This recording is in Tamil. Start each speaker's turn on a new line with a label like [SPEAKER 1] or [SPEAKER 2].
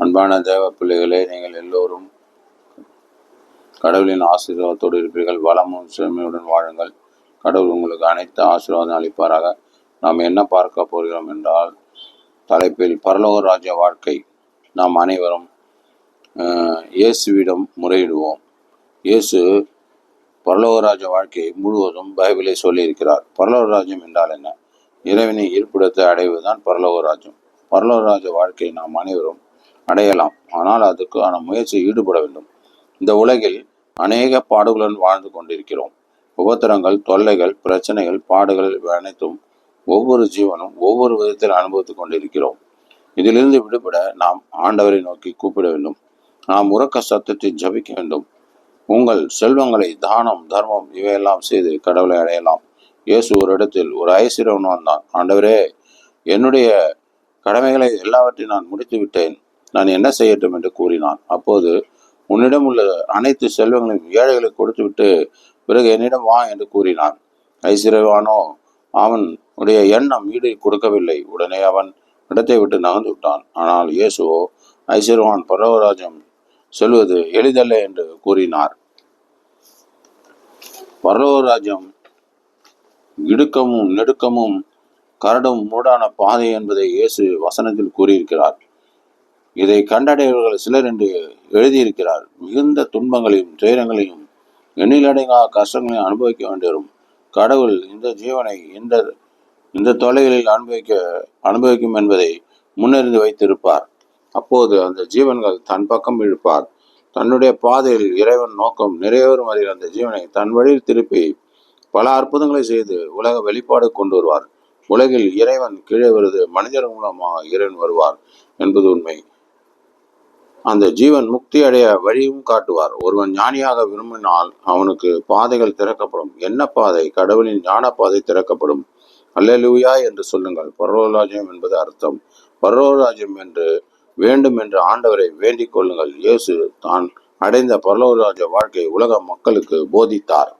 [SPEAKER 1] அன்பான தேவ பிள்ளைகளே நீங்கள் எல்லோரும் கடவுளின் ஆசீர்வாதத்தோடு இருப்பீர்கள். வளமும் செம்மையுடன் வாழுங்கள். கடவுள் உங்களுக்கு அனைத்து ஆசீர்வாதம் அளிப்பாராக. நாம் என்ன பார்க்க போகிறோம் என்றால் தலைப்பில் பரலோக ராஜ வாழ்க்கை நாம் அனைவரும் அஹ், இயேசுவிடம் முறையிடுவோம். இயேசு பரலோகராஜ வாழ்க்கையை முழுவதும் பைபிளை சொல்லியிருக்கிறார். பரலோகராஜ்யம் என்றால் என்ன? இறைவனை இருப்பிடத்தை அடைவதுதான் பரலோகராஜ்யம் பரலோகராஜ வாழ்க்கையை நாம் அனைவரும் அடையலாம். ஆனால் அதுக்கான முயற்சி ஈடுபட வேண்டும். இந்த உலகில் அநேக பாடுகளுடன் வாழ்ந்து கொண்டிருக்கிறோம். உபத்திரங்கள் தொல்லைகள் பிரச்சனைகள் பாடுகள் அனைத்தும் ஒவ்வொரு ஜீவனும் ஒவ்வொரு விதத்தில் அனுபவித்துக் கொண்டிருக்கிறோம். இதிலிருந்து விடுபட நாம் ஆண்டவரை நோக்கி கூப்பிட வேண்டும். நாம் உறக்க சத்தத்தை ஜபிக்க வேண்டும். உங்கள் செல்வங்களை தானம் தர்மம் இவையெல்லாம் செய்து கடவுளை அடையலாம். இயேசு ஒரு இடத்தில் ஒரு ஐஸ்வர்யவன் வந்தான். ஆண்டவரே என்னுடைய கடமைகளை எல்லாவற்றையும் நான் முடித்து விட்டேன் நான் என்ன செய்யட்டும் என்று கூறினான். அப்போது உன்னிடம் உள்ள அனைத்து செல்வங்களையும் ஏழைகளுக்கு கொடுத்துவிட்டு பிறகு என்னிடம் வா என்று கூறினான். ஐஸ்வர்யவானோ அவன் உடைய எண்ணம் ஈடு கொடுக்கவில்லை. உடனே அவன் இடத்தை விட்டு நகர்ந்து விட்டான். ஆனால் இயேசுவோ ஐஸ்வர்யவான் பரவராஜம் சொல்வது எளிதல்ல என்று கூறினார். பரலோகராஜ்யம் இடுக்கமும் நெடுக்கமும் கரடும் மூடான பாதை என்பதை இயேசு வசனத்தில் கூறியிருக்கிறார். இதை கண்டடையவர்கள் சிலர் என்று எழுதியிருக்கிறார். மிகுந்த துன்பங்களையும் துயரங்களையும் எண்ணிலடங்கா கஷ்டங்களையும் அனுபவிக்க வேண்டிவரும். கடவுள் இந்த ஜீவனை இந்த இந்த தொலைகளில் அனுபவிக்க அனுபவிக்கும் என்பதை முன்னறிந்து வைத்திருப்பார். அப்போது அந்த ஜீவன்கள் தன் பக்கம் இழுப்பார். தன்னுடைய பாதையில் இறைவன் நோக்கம் நிறைவேறும் வரையில் அந்த ஜீவனை தன் வழியில் திருப்பி பல அற்புதங்களை செய்து உலக வெளிப்பாடு கொண்டு வருவார். உலகில் இறைவன் கீழே வருது மனிதர் மூலமாக இறைவன் வருவார் என்பது உண்மை. அந்த ஜீவன் முக்தி அடைய வழியும் காட்டுவார். ஒருவன் ஞானியாக விரும்பினால் அவனுக்கு பாதைகள் திறக்கப்படும். என்ன பாதை? கடவுளின் ஞான பாதை திறக்கப்படும். அல்லலுயா என்று சொல்லுங்கள். பரலோராஜ்யம் என்பது அர்த்தம். பரலோராஜ்யம் என்று வேண்டும் என்று ஆண்டவரை வேண்டிக் கொள்ளுங்கள். இயேசு தான் அடைந்த பரலோராஜ வாழ்க்கை உலக மக்களுக்கு போதித்தார்.